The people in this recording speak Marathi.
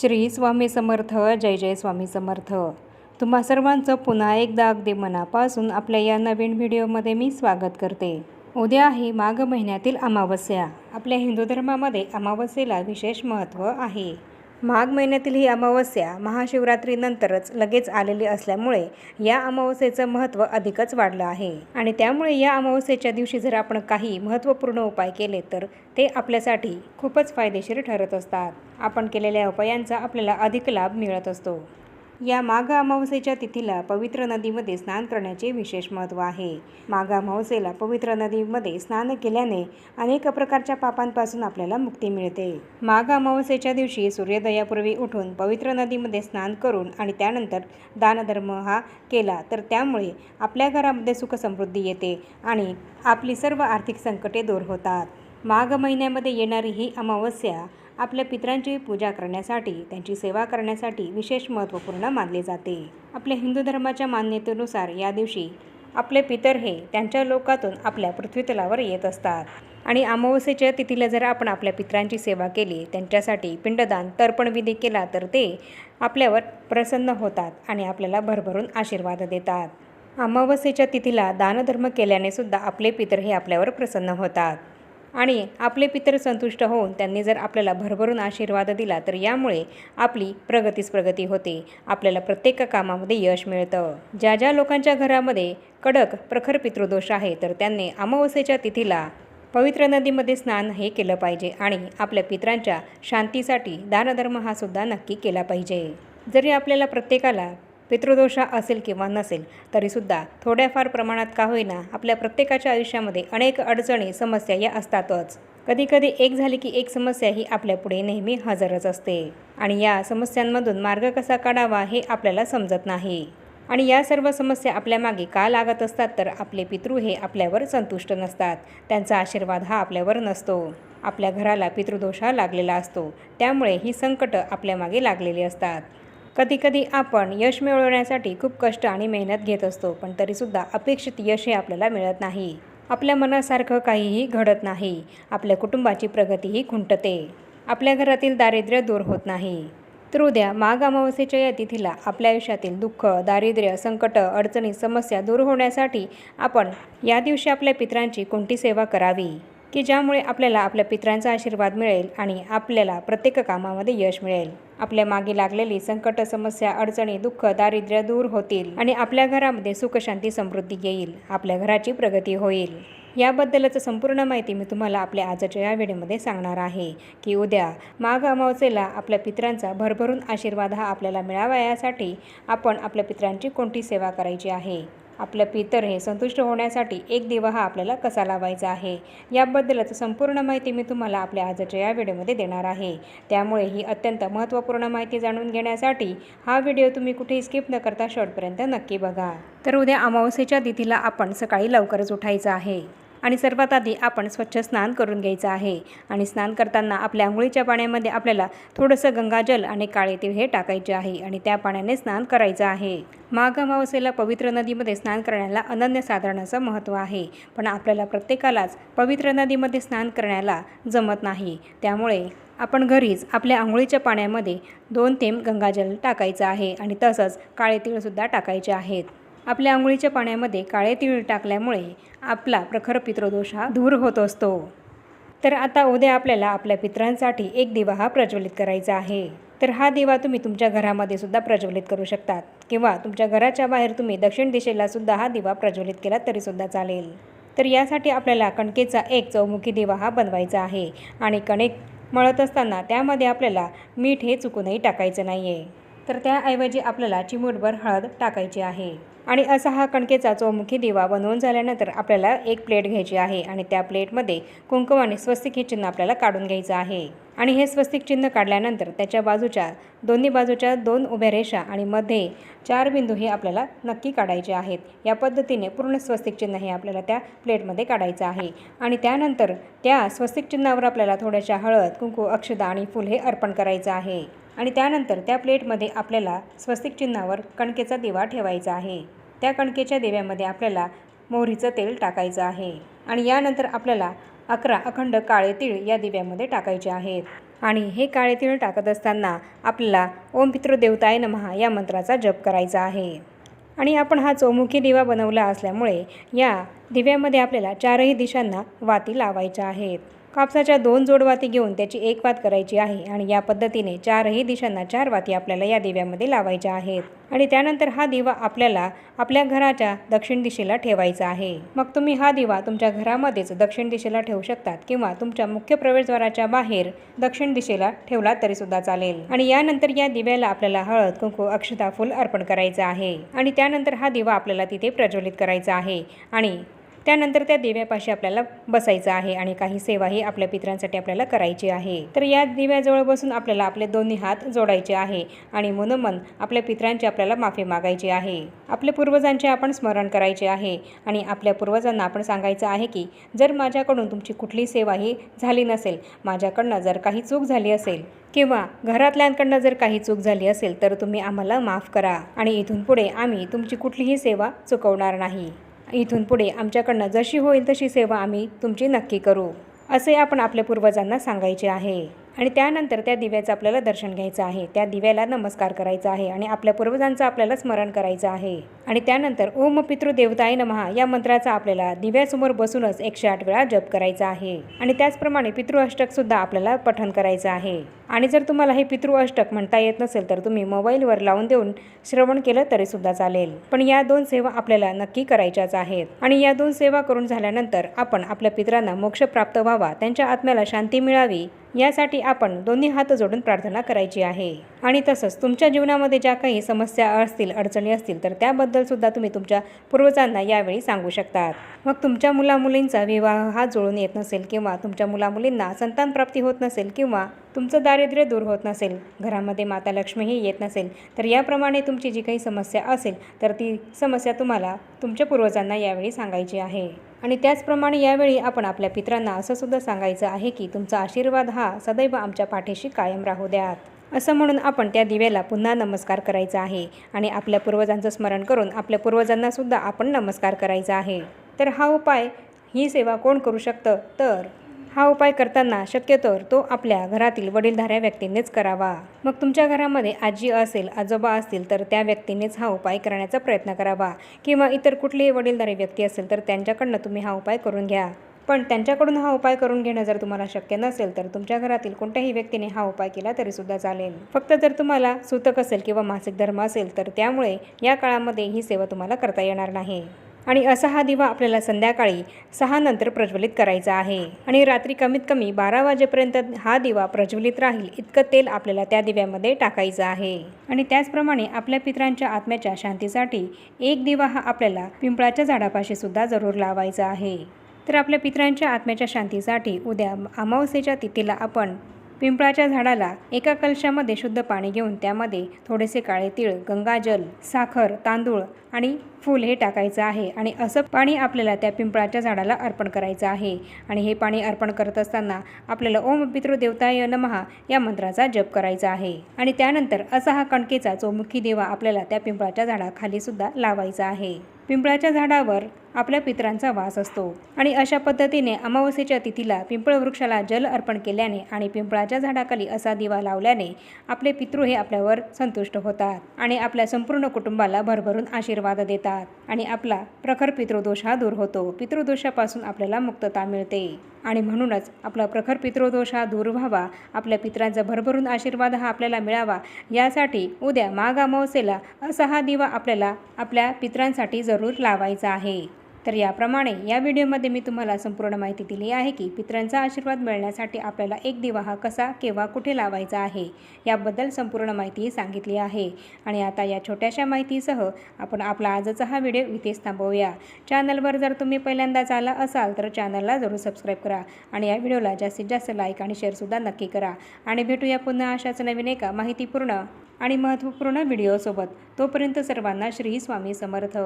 श्री स्वामी समर्थ जय जय स्वामी समर्थ. तुम्हा सर्वांचं पुन्हा एकदा अगदी मनापासून आपल्या या नवीन व्हिडिओमध्ये मी स्वागत करते. उद्या आहे माघ महिन्यातील अमावस्या. आपल्या हिंदू धर्मामध्ये अमावस्येला विशेष महत्त्व आहे. माघ महिन्यातील ही अमावस्या महाशिवरात्रीनंतरच लगेच आलेली असल्यामुळे या अमावस्येचं महत्त्व अधिकच वाढलं आहे. आणि त्यामुळे या अमावस्येच्या दिवशी जर आपण काही महत्त्वपूर्ण उपाय केले तर ते आपल्यासाठी खूपच फायदेशीर ठरत असतात. आपण केलेल्या उपायांचा आपल्याला अधिक लाभ मिळत असतो. या माघ अमावस्येच्या तिथीला पवित्र नदीमध्ये स्नान करण्याचे विशेष महत्त्व आहे. माघ अमावस्येला पवित्र नदीमध्ये स्नान केल्याने अनेक प्रकारच्या पापांपासून आपल्याला मुक्ती मिळते. माघ अमावस्येच्या दिवशी सूर्योदयापूर्वी उठून पवित्र नदीमध्ये स्नान करून आणि त्यानंतर दानधर्म हा केला तर त्यामुळे आपल्या घरामध्ये सुख समृद्धी येते आणि आपली सर्व आर्थिक संकटे दूर होतात. माघ महिन्यामध्ये येणारी ही अमावस्या आपल्या पित्रांची पूजा करण्यासाठी त्यांची सेवा करण्यासाठी विशेष महत्त्वपूर्ण मानले जाते. आपल्या हिंदू धर्माच्या मान्यतेनुसार या दिवशी आपले पितर हे त्यांच्या लोकातून आपल्या पृथ्वीतलावर येत असतात. आणि अमावस्येच्या तिथीला जर आपण आपल्या पितरांची सेवा केली त्यांच्यासाठी पिंडदान तर्पणविधी केला तर ते आपल्यावर प्रसन्न होतात आणि आपल्याला भरभरून आशीर्वाद देतात. अमावस्येच्या तिथीला दानधर्म केल्याने सुद्धा आपले पितर हे आपल्यावर प्रसन्न होतात. आणि आपले पितर संतुष्ट होऊन त्यांनी जर आपल्याला भरभरून आशीर्वाद दिला तर यामुळे आपली प्रगतीच प्रगती होते. आपल्याला प्रत्येक कामामध्ये यश मिळतं. ज्या ज्या लोकांच्या घरामध्ये कडक प्रखर पितृदोष आहे तर त्यांनी अमावस्येच्या तिथीला पवित्र नदीमध्ये स्नान हे केलं पाहिजे आणि आपल्या पित्रांच्या शांतीसाठी दानधर्म हा सुद्धा नक्की केला पाहिजे. जरी आपल्याला प्रत्येकाला पितृदोष असेल किंवा नसेल तरीसुद्धा थोड्याफार प्रमाणात का होईना आपल्या प्रत्येकाच्या आयुष्यामध्ये अनेक अडचणी समस्या या असतातच. कधीकधी एक झाली की एक समस्या ही आपल्यापुढे नेहमी हजरच असते. आणि या समस्यांमधून मार्ग कसा काढावा हे आपल्याला समजत नाही. आणि या सर्व समस्या आपल्या मागे का लागत असतात तर आपले पितृ हे आपल्यावर संतुष्ट नसतात. त्यांचा आशीर्वाद हा आपल्यावर नसतो. आपल्या घराला पितृदोष हा लागलेला असतो. त्यामुळे ही संकटं आपल्या मागे लागलेली असतात. कधीकधी आपण यश मिळवण्यासाठी खूप कष्ट आणि मेहनत घेत असतो पण तरीसुद्धा अपेक्षित यश हे आपल्याला मिळत नाही. आपल्या मनासारखं काहीही घडत नाही. आपल्या कुटुंबाची प्रगतीही खुंटते. आपल्या घरातील दारिद्र्य दूर होत नाही. तर उद्या माघ अमावस्येच्या या तिथीला आपल्या आयुष्यातील दुःख दारिद्र्य संकट अडचणी समस्या दूर होण्यासाठी आपण या दिवशी आपल्या पित्रांची कोणती सेवा करावी? की ज्यामुळे आपल्याला आपल्या पित्रांचा आशीर्वाद मिळेल आणि आपल्याला प्रत्येक कामामध्ये यश मिळेल? आपल्या मागे लागलेली संकट समस्या अडचणी दुःख दारिद्र्य दूर होतील आणि आपल्या घरामध्ये सुखशांती समृद्धी येईल. आपल्या घराची प्रगती होईल. याबद्दलच संपूर्ण माहिती मी तुम्हाला आपल्या आजच्या या व्हिडिओमध्ये सांगणार आहे की उद्या माघ अमावस्येला आपल्या पित्रांचा भरभरून आशीर्वाद हा आपल्याला मिळावा यासाठी आपण आपल्या पित्रांची कोणती सेवा करायची आहे? आपलं पितर हे संतुष्ट होण्यासाठी एक दिवा हा आपल्याला कसा लावायचा आहे? याबद्दलच संपूर्ण माहिती मी तुम्हाला आपल्या आजच्या या व्हिडिओमध्ये देणार आहे. त्यामुळे ही अत्यंत महत्त्वपूर्ण माहिती जाणून घेण्यासाठी हा व्हिडिओ तुम्ही कुठेही स्किप न करता शेवटपर्यंत नक्की बघा. तर उद्या अमावस्येच्या तिथीला आपण सकाळी लवकरच उठायचं आहे. आणि सर्वात आधी आपण स्वच्छ स्नान करून घ्यायचं आहे. आणि स्नान करताना आपल्या आंघोळीच्या पाण्यामध्ये आपल्याला थोडंसं गंगाजल आणि काळे तीळ हे टाकायचे आहे आणि त्या पाण्याने स्नान करायचं आहे. माघ अमावस्येला पवित्र नदीमध्ये स्नान करण्याला अनन्यसाधारण असं महत्त्व आहे. पण आपल्याला प्रत्येकालाच पवित्र नदीमध्ये स्नान करण्याला जमत नाही. त्यामुळे आपण घरीच आपल्या आंघोळीच्या पाण्यामध्ये दोन थेंब गंगाजल टाकायचं आहे आणि तसंच काळे तीळसुद्धा टाकायचे आहेत. आपल्या आंघोळीच्या पाण्यामध्ये काळे तीळ टाकल्यामुळे आपला प्रखर पितृदोष हा दूर होत असतो. तर आता उद्या आपल्याला आपल्या पितरांसाठी एक दिवा हा प्रज्वलित करायचा आहे. तर हा दिवा तुम्ही तुमच्या घरामध्ये सुद्धा प्रज्वलित करू शकतात. किंवा तुमच्या घराच्या बाहेर तुम्ही दक्षिण दिशेला सुद्धा हा दिवा प्रज्वलित केला तरीसुद्धा चालेल. तर यासाठी आपल्याला कणकेचा एक चौमुखी दिवा हा बनवायचा आहे. आणि कणिक मळत असताना त्यामध्ये आपल्याला मीठ हे चुकूनही टाकायचं नाही आहे तर त्याऐवजी आपल्याला चिमूटभर हळद टाकायची आहे. आणि असा हा कणकेचा चौमुखी दिवा बनवून झाल्यानंतर आपल्याला एक प्लेट घ्यायची आहे आणि त्या प्लेटमध्ये कुंकुम आणि स्वस्तिक हे चिन्ह आपल्याला काढून घ्यायचं आहे. आणि हे स्वस्तिक चिन्ह काढल्यानंतर त्याच्या बाजूच्या दोन्ही बाजूच्या दोन उभ्या रेषा आणि मध्ये चार बिंदू हे आपल्याला नक्की काढायचे आहेत. या पद्धतीने पूर्ण स्वस्तिक चिन्ह हे आपल्याला त्या प्लेटमध्ये काढायचं आहे. आणि त्यानंतर त्या स्वस्तिक चिन्हावर आपल्याला थोड्याशा हळद कुंकू अक्षदा आणि फूल हे अर्पण करायचं आहे. आणि त्यानंतर त्या प्लेटमध्ये आपल्याला स्वस्तिक चिन्हावर कणकेचा दिवा ठेवायचा आहे. त्या कणकेच्या दिव्यामध्ये आपल्याला मोहरीचं तेल टाकायचं आहे आणि यानंतर आपल्याला अकरा अखंड काळे तीळ या दिव्यामध्ये टाकायचे आहेत. आणि हे काळे तीळ टाकत असताना आपल्याला ओम पितृदेवताय नमहा या मंत्राचा जप करायचा आहे. आणि आपण हा चौमुखी दिवा बनवला असल्यामुळे या दिव्यामध्ये आपल्याला चारही दिशांना वाती लावायच्या आहेत. कापसाच्या दोन जोडवाती घेऊन त्याची एक वात करायची आहे आणि या पद्धतीने चारही दिशांना चार वाती आपल्याला या दिव्यामध्ये लावायच्या आहेत. आणि त्यानंतर हा दिवा आपल्याला आपल्या घराच्या दक्षिण दिशेला ठेवायचा आहे. मग तुम्ही हा दिवा तुमच्या घरामध्येच दक्षिण दिशेला ठेवू शकतात किंवा तुमच्या मुख्य प्रवेशद्वाराच्या बाहेर दक्षिण दिशेला ठेवला तरी सुद्धा चालेल. आणि यानंतर या दिव्याला आपल्याला हळद कुंकू अक्षता फुल अर्पण करायचं आहे. आणि त्यानंतर हा दिवा आपल्याला तिथे प्रज्वलित करायचा आहे. आणि त्यानंतर त्या दिव्यापाशी आपल्याला बसायचं आहे आणि काही सेवाही आपल्या पित्रांसाठी आपल्याला करायची आहे. तर या दिव्याजवळ बसून आपल्याला आपले दोन्ही हात जोडायचे आहे आणि मनोमन आपल्या पित्रांची आपल्याला माफी मागायची आहे. आपल्या पूर्वजांचे आपण स्मरण करायचे आहे आणि आपल्या पूर्वजांना आपण सांगायचं आहे की जर माझ्याकडून तुमची कुठली सेवाही झाली नसेल माझ्याकडनं जर काही चूक झाली असेल किंवा घरातल्यांकडनं जर काही चूक झाली असेल तर तुम्ही आम्हाला माफ करा आणि इथून पुढे आम्ही तुमची कुठलीही सेवा चुकवणार नाही. इथून पुढे आमच्याकडनं जशी होईल तशी सेवा आम्ही तुमची नक्की करू असे आपण आपल्या पूर्वजांना सांगायचे आहे. आणि त्यानंतर त्या दिव्याचं आपल्याला दर्शन घ्यायचं आहे. त्या दिव्याला नमस्कार करायचा आहे आणि आपल्या पूर्वजांचं आपल्याला स्मरण करायचं आहे. आणि त्यानंतर ओम पितृदेवताय नमहा या मंत्राचा आपल्याला दिव्यासमोर बसूनच एकशे आठ वेळा जप करायचा आहे. आणि त्याचप्रमाणे पितृअष्टक सुद्धा आपल्याला पठन करायचं आहे. आणि जर तुम्हाला हे पितृ अष्टक म्हणता येत नसेल तर तुम्ही मोबाईलवर लावून देऊन श्रवण केलं तरी सुद्धा चालेल. पण या दोन सेवा आपल्याला नक्की करायच्याच आहेत. आणि या दोन सेवा करून झाल्यानंतर आपण आपल्या पितरांना मोक्ष प्राप्त व्हावा त्यांच्या आत्म्याला शांती मिळावी यासाठी आपण दोन्ही हात जोडून प्रार्थना करायची आहे. आणि तसंच तुमच्या जीवनामध्ये ज्या काही समस्या असतील अडचणी असतील तर त्याबद्दल सुद्धा तुम्ही तुमच्या पूर्वजांना यावेळी सांगू शकतात. मग तुमच्या मुलामुलींचा विवाह हा जुळून येत नसेल किंवा तुमच्या मुलामुलींना संतान प्राप्ती होत नसेल किंवा तुमचं दारिद्र्य दूर होत नसेल घरामध्ये माता लक्ष्मीही येत नसेल तर याप्रमाणे तुमची जी काही समस्या असेल तर ती समस्या तुम्हाला तुमच्या पूर्वजांना यावेळी सांगायची आहे. आणि त्याचप्रमाणे यावेळी आपण आपल्या पित्रांना असं सुद्धा सांगायचं आहे की तुमचा आशीर्वाद हा सदैव आमच्या पाठीशी कायम राहू द्यात. असं म्हणून आपण त्या दिव्याला पुन्हा नमस्कार करायचा आहे आणि आपल्या पूर्वजांचं स्मरण करून आपल्या पूर्वजांनासुद्धा आपण नमस्कार करायचा आहे. तर हा उपाय ही सेवा कोण करू शकतं? तर हा उपाय करताना शक्यतोवर तो आपल्या घरातील वडीलधाऱ्या व्यक्तीनेच करावा. मग तुमच्या घरामध्ये आजी असेल आजोबा असतील तर त्या व्यक्तीनेच हा उपाय करण्याचा प्रयत्न करावा. किंवा इतर कुठलीही वडीलधारी व्यक्ती असेल तर त्यांच्याकडनं तुम्ही हा उपाय करून घ्या. पण त्यांच्याकडून हा उपाय करून घेणं जर तुम्हाला शक्य नसेल तर तुमच्या घरातील कोणत्याही व्यक्तीने हा उपाय केला तरी सुद्धा चालेल. फक्त जर तुम्हाला सूतक असेल किंवा मासिक धर्म असेल तर त्यामुळे या काळामध्ये ही सेवा तुम्हाला करता येणार नाही. आणि असा हा दिवा आपल्याला संध्याकाळी सहा नंतर प्रज्वलित करायचा आहे. आणि रात्री कमीत कमी बारा वाजेपर्यंत हा दिवा प्रज्वलित राहील इतकं तेल आपल्याला त्या दिव्यामध्ये टाकायचं आहे. आणि त्याचप्रमाणे आपल्या पितरांच्या आत्म्याच्या शांतीसाठी एक दिवा हा आपल्याला पिंपळाच्या झाडापाशी सुद्धा जरूर लावायचा आहे. तर आपल्या पितरांच्या आत्म्याच्या शांतीसाठी उद्या अमावस्येच्या तिथीला आपण पिंपळाच्या झाडाला एका कलशामध्ये शुद्ध पाणी घेऊन त्यामध्ये थोडेसे काळे तीळ गंगाजल साखर तांदूळ आणि फूल हे टाकायचं आहे आणि असं पाणी आपल्याला त्या पिंपळाच्या झाडाला अर्पण करायचं आहे. आणि हे पाणी अर्पण करत असताना आपल्याला ओम पितृदेवताय नमहा या मंत्राचा जप करायचा आहे. आणि त्यानंतर असा हा कणकेचा चौमुखी देवा आपल्याला त्या पिंपळाच्या झाडाखाली सुद्धा लावायचा आहे. पिंपळाच्या झाडावर आपल्या पितरांचा वास असतो. आणि अशा पद्धतीने अमावस्येच्या तिथीला पिंपळ वृक्षाला जल अर्पण केल्याने आणि पिंपळाच्या झाडाखाली असा दिवा लावल्याने आपले पितृ हे आपल्यावर संतुष्ट होतात आणि आपल्या संपूर्ण कुटुंबाला भरभरून आशीर्वाद देतात. आणि आपला प्रखर पितृदोष हा दूर होतो. पितृदोषापासून आपल्याला मुक्तता मिळते. आणि म्हणूनच आपला प्रखर पितृदोष हा दूर व्हावा आपल्या पित्रांचा भरभरून आशीर्वाद हा आपल्याला मिळावा यासाठी उद्या माघ अमावस्येला असा हा दिवा आपल्याला आपल्या पितरांसाठी जरूर लावायचा आहे. तर याप्रमाणे या व्हिडिओमध्ये मी तुम्हाला संपूर्ण माहिती दिली आहे की पितरांचा आशीर्वाद मिळण्यासाठी आपल्याला एक दिवा हा कसा केव्हा कुठे लावायचा आहे याबद्दल संपूर्ण माहिती सांगितली आहे. आणि आता या छोट्याशा माहितीसह आपण आपला आजचा हा व्हिडिओ इथेच थांबवूया. चॅनलवर जर तुम्ही पहिल्यांदाच आला असाल तर चॅनलला जरूर सबस्क्राईब करा आणि या व्हिडिओला जास्तीत जास्त लाईक आणि शेअरसुद्धा नक्की करा. आणि भेटूया पुन्हा अशाच नवीन एका माहितीपूर्ण आणि महत्त्वपूर्ण व्हिडिओसोबत. तोपर्यंत सर्वांना श्री स्वामी समर्थ.